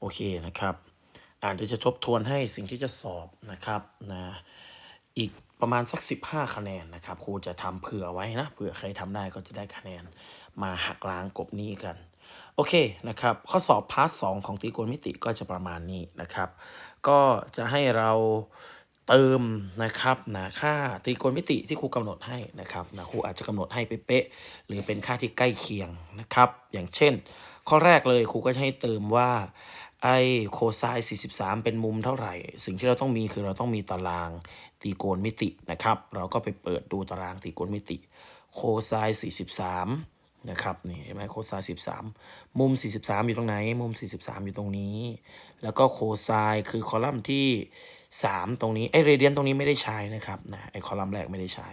โอเคนะครับอ่าเดี๋ยวจะทบทวนให้สิ่งที่จะสอบนะครับนะอีกประมาณสัก 15 คะแนนนะครับครูจะทำเผื่อไว้นะเผื่อใครทำได้ก็จะได้คะแนนมาหักล้างกบหนี้กันโอเคนะครับข้อสอบพาร์ทสของตรีโกณมิติก็จะประมาณนี้นะครับ ก็จะให้เราเติมนะครับนะค่าตรีโกณมิติที่ครูกำหนดให้นะครับนะครูอาจจะกำหนดให้เป๊ะๆหรือเป็นค่าที่ใกล้เคียงนะครับ อย่างเช่น ข้อแรกเลยครูก็จะให้เติมว่า ไอโคไซน์43 เป็นมุมเท่าไหร่ สิ่งที่เราต้องมีคือเราต้องมีตารางตรีโกณมิตินะครับ เราก็ไปเปิดดูตารางตรีโกณมิติ โคไซน์43 นะครับนี่เห็นไหมโคไซน์13 มุม 43 อยู่ตรงไหน มุม 43 อยู่ตรงนี้ แล้วก็โคไซน์คือคอลัมน์ที่ 3 ตรงนี้ไอเรเดียนตรงนี้ไม่ได้ใช้นะครับนะไอคอลัมน์แรกไม่ได้ใช้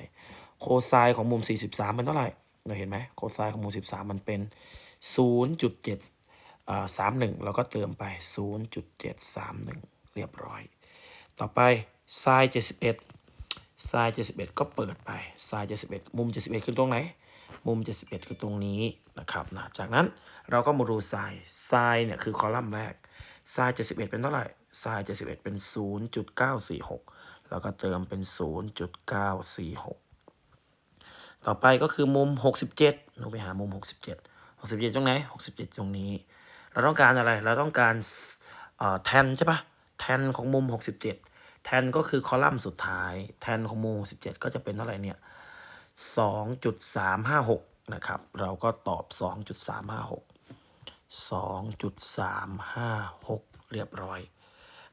โคไซน์ของมุม 43 เป็นเท่าไหร่เราเห็นไหมโคไซน์ของมุม 13 มันเป็น 0.7 อ่า31แล้วก็เติมไป 0.731 เรียบร้อย ต่อไปไซน์71ไซน์71 ก็เปิดไปไซน์71 มุม 71 คือตรงไหน มุม 71 คือตรงนี้นะครับนะจากนั้นเราก็มาดูไซน์ไซน์เนี่ยคือคอลัมน์แรกไซน์71 เป็นเท่าไหร่ไซน์71 เป็น 0.946 แล้วก็เติมเป็น 0.946 ต่อไปก็คือมุม 67หนูไปหามุม 67 67 ตรงไหน 67 ตรงนี้ เราต้องการอะไร เราต้องการแทนใช่ปะแทนของมุม 67 แทนก็คือคอลัมน์สุดท้าย แทนของมุม 67 ก็จะเป็นเท่าไหร่เนี่ย 2.356 นะครับ เราก็ตอบ 2.356 2.356 เรียบร้อย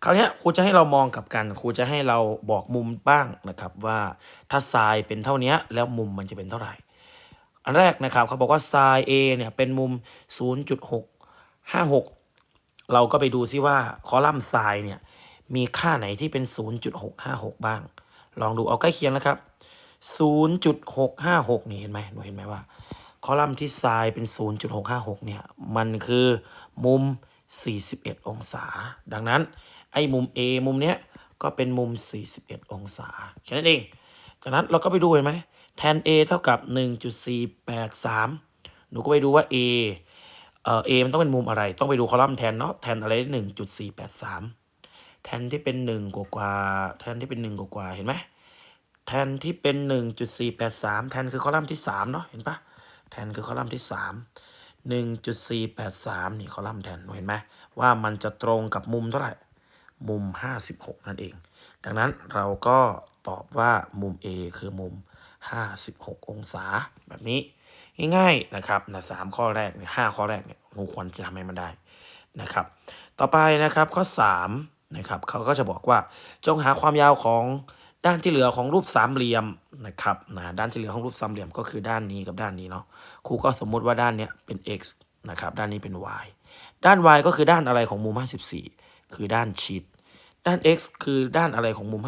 คราวนี้ครูจะให้เรามองกับกัน ครูจะให้เราบอกมุมบ้างนะครับว่าถ้าไซน์เป็นเท่านี้แล้วมุมมันจะเป็นเท่าไหร่ อันแรกนะครับเขาบอกว่าไซน์ A เนี่ยเป็นมุม 0.656 เราก็ไปดูซิว่าคอลัมน์ไซน์เนี่ยมีค่าไหนที่เป็น 0.656 บ้าง ลองดูเอาใกล้เคียงนะครับ 0.656 นี่เห็นไหมหนูเห็นไหมว่า คอลัมน์ที่ไซน์เป็น 0.656 เนี่ย มันคือมุม 41 องศา ดังนั้นไอ้มุม A มุมเนี้ยก็เป็นมุม 41 องศา แค่นั้นเอง จากนั้นเราก็ไปดูเห็นไหมแทน A เท่ากับ 1.483 หนูก็ไปดูว่า A เอ่อ A มันต้องเป็นมุมอะไร ต้องไปดูคอลัมน์แทนเนาะ แทนอะไร1.483แปดสามแทนที่เป็น1กว่ากว่าแทนที่เป็น1กว่ากว่าเห็นไหมแทนที่เป็น1.483แปดสามแทนคือคอลัมน์ที่3เนาะ เห็นปะแทนคือคอลัมน์ที่3 1.483นี่คอลัมน์แทน เห็นไหมว่ามันจะตรงกับมุมเท่าไหร่ มุม56นั่นเอง ดังนั้นเราก็ตอบว่ามุม A คือมุม 56 องศาแบบนี้ ง่ายๆนะครับนะสามข้อแรกเนี่ยห้าข้อแรกเนี่ยหนูควรจะทำให้มันได้นะครับ ต่อไปนะครับข้อ3นะครับเขาก็จะบอกว่าจงหาความยาวของด้านที่เหลือของรูปสามเหลี่ยมนะครับนะด้านที่เหลือของรูปสามเหลี่ยมก็คือด้านนี้กับด้านนี้เนาะครูก็สมมุติว่าด้านเนี้ยเป็น x นะครับด้านนี้เป็น y ด้าน y ก็คือด้านอะไรของมุม 54 คือด้านชิด ด้าน x คือด้านอะไรของมุม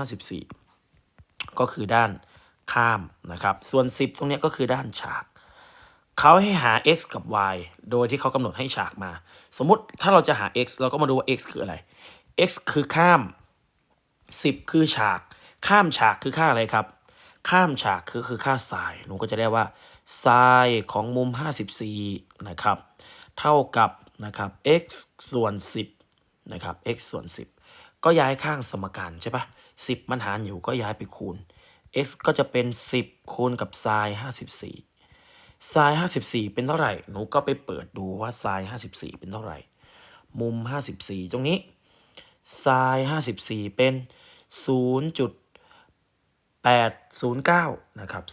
54 ก็คือด้านข้ามนะครับ ส่วน 10 ตรงนี้ก็คือด้านฉาก เขาให้หา x กับ y โดยที่เขากำหนดให้ฉากมา สมมติถ้าเราจะหา x เราก็มาดูว่า x คืออะไร x คือข้าม 10 คือฉาก ข้ามฉากคือค่าอะไรครับ ข้ามฉากคือคือค่าไซน์หนูก็จะได้ว่าไซน์ของมุม 54 นะครับ เท่ากับนะครับ x ส่วน 10 นะครับ x ส่วน 10 ก็ย้ายข้างสมการใช่ปะ10 มันหารอยู่ก็ย้ายไปคูณ x ก็จะเป็น 10 คูณกับไซน์54 ไซน์54 เป็นเท่าไหร่ หนูก็ไปเปิดดูว่าไซน์54 เป็นเท่าไหร่ มุม 54 ตรงนี้ไซน์54 เป็น 0.809 นะครับ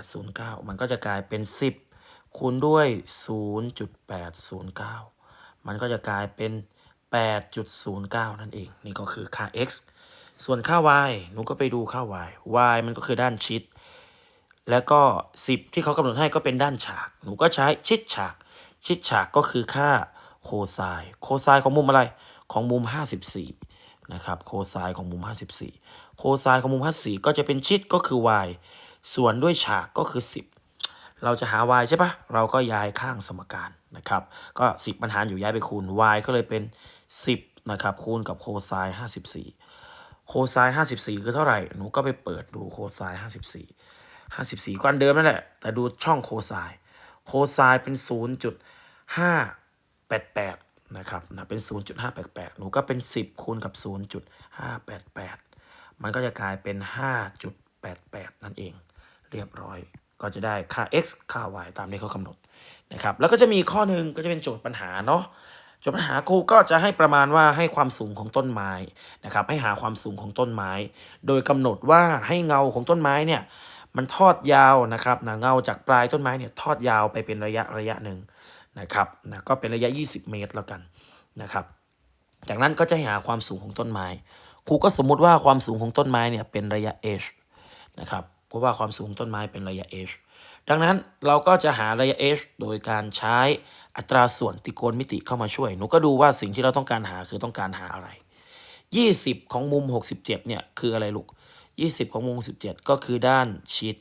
0.809 มันก็จะกลายเป็น 10 คูณด้วย 0.809 มันก็จะกลายเป็น 8.09 นั่นเอง นี่ก็คือค่า x ส่วนค่า y หนูก็ไปดูค่า y y มันก็คือด้านชิด แล้วก็ 10 ที่เขากำหนดให้ก็เป็นด้านฉาก หนูก็ใช้ชิดฉาก ชิดฉากก็คือค่าโคไซน์โคไซน์ของมุมอะไรของมุม 54 นะครับ โคไซน์ของมุม 54 โคไซน์ของมุม 54 ก็จะเป็นชิดก็คือ y ส่วนด้วยฉากก็คือ 10 เราจะหา y ใช่ปะเราก็ย้ายข้างสมการนะครับ ก็ 10 มันหารอยู่ย้ายไปคูณ y ก็เลยเป็น 10 นะครับ คูณกับโคไซน์54 โคไซน์54 คือเท่าไหร่ หนูก็ไปเปิดดูโคไซน์54 54ก็อันเดิมนั่นแหละ แต่ดูช่องโคไซน์โคไซน์เป็น 0.588 นะครับนะเป็น 0.588 หนูก็เป็น 10 คูณกับ 0.588 มันก็จะกลายเป็น 5.88 นั่นเอง เรียบร้อย ก็จะได้ค่า x ค่า y ตามที่เขากำหนดนะครับ แล้วก็จะมีข้อหนึ่งก็จะเป็นโจทย์ปัญหาเนาะโจทย์ปัญหาครูก็จะให้ประมาณว่าให้ความสูงของต้นไม้นะครับให้หาความสูงของต้นไม้ โดยกำหนดว่าให้เงาของต้นไม้เนี่ย มันทอดยาวนะครับนะเงาจากปลายต้นไม้เนี่ยทอดยาวไปเป็นระยะระยะหนึ่งนะครับนะก็เป็นระยะ 20 เมตรแล้วกันนะครับ จากนั้นก็จะหาความสูงของต้นไม้ ครูก็สมมุติว่าความสูงของต้นไม้เนี่ยเป็นระยะ h นะครับเพราะว่าความสูงของต้นไม้เป็นระยะ h ดังนั้นเราก็จะหาระยะ h โดยการใช้อัตราส่วนตริโกณมิติเข้ามาช่วย หนูก็ดูว่าสิ่งที่เราต้องการหาคือต้องการหาอะไร 20 ของมุม 67เนี่ยคืออะไรลูก 20 ของมุม67ก็คือด้านชิด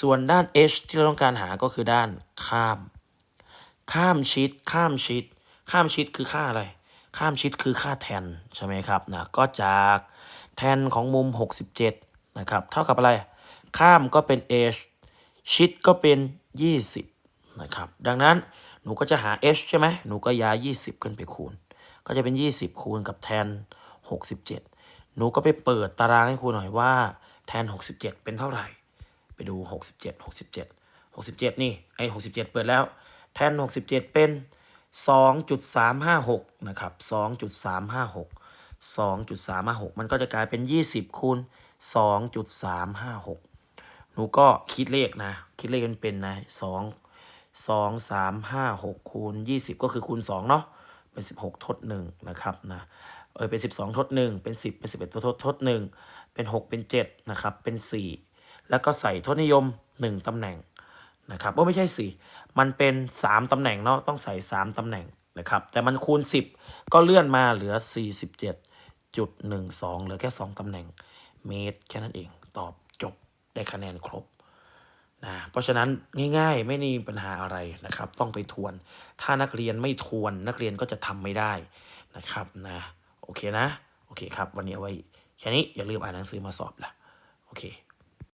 ส่วนด้าน h ที่เราต้องการหาก็คือด้านข้าม ข้ามชิด ข้ามชิด ข้ามชิดคือค่าอะไร ข้ามชิดคือค่าแทนใช่ไหมครับนะ ก็จากแทนของมุม 67 นะครับ เท่ากับอะไร ข้ามก็เป็น h ชิดก็เป็น 20 นะครับ ดังนั้นหนูก็จะหา h ใช่ไหมหนูก็ย้าย 20 ขึ้นไปคูณ ก็จะเป็น 20 คูณกับแทน 67 หนูก็ไปเปิดตารางให้ครูหน่อยว่า แทน 67 เป็นเท่าไหร่ ไปดู 67 67 67 นี่ไอ้67 เปิดแล้ว แทน 67 เป็น 2.356 นะครับ 2.356 2.356 มันก็จะกลายเป็น 20คูณ2.356 หนูก็คิดเลขนะ คิดเลขมันเป็นนะ2 2 3 5 6คูณ20 ก็คือคูณ 2 เนาะเป็น 16 ทด 1 นะครับนะ เออเป็น 12 ทด 1 เป็น 10 เป็น 11ทดทดทด1เป็น 6 เป็น 7 นะครับ เป็น 4 แล้วก็ใส่ทศนิยม 1 ตำแหน่งนะครับว่าไม่ใช่4มันเป็น 3 ตำแหน่งเนาะต้องใส่ 3 ตำแหน่งนะครับ แต่มันคูณ 10 ก็เลื่อนมาเหลือ 47.12 เหลือแค่ 2 ตำแหน่งเมตรแค่นั้นเองตอบจบได้คะแนนครบนะเพราะฉะนั้นง่ายๆไม่มีปัญหาอะไรนะครับ ต้องไปทวน ถ้านักเรียนไม่ทวนนักเรียนก็จะทำไม่ได้นะครับนะ โอเคนะ โอเคครับ วันนี้เอาไว้แค่นี้อย่าลืมอ่านหนังสือมาสอบละโอเค